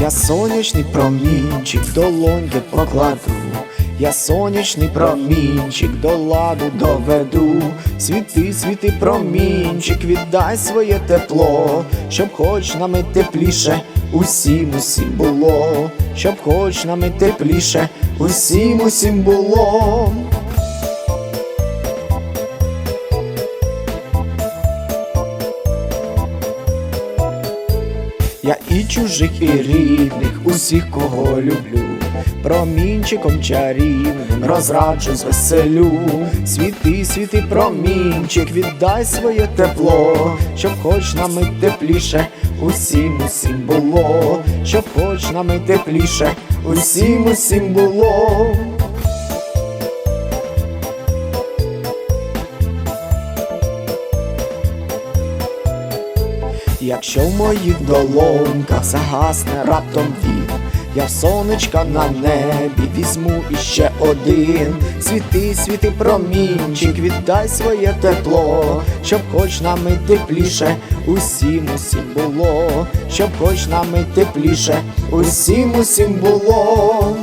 Я сонячний промінчик долоньки покладу. Я сонячний промінчик до ладу доведу. Світи, світи, промінчик, віддай своє тепло, щоб хоч нами тепліше, усім усім було, щоб хоч нами тепліше, усім усім було. Я і чужих, і рідних, усіх, кого люблю, промінчиком чарівним розраджу звеселю. Світи, світи, промінчик, віддай своє тепло, щоб хоч нами тепліше, усім, усім було, щоб хоч нами тепліше, усім, усім було. Якщо в моїх долоньках загасне раптом він, я сонечка на небі візьму іще один. Світи, світи, промінчик, віддай своє тепло, щоб хоч нами тепліше, усім, усім було, щоб хоч нами тепліше, усім, усім було.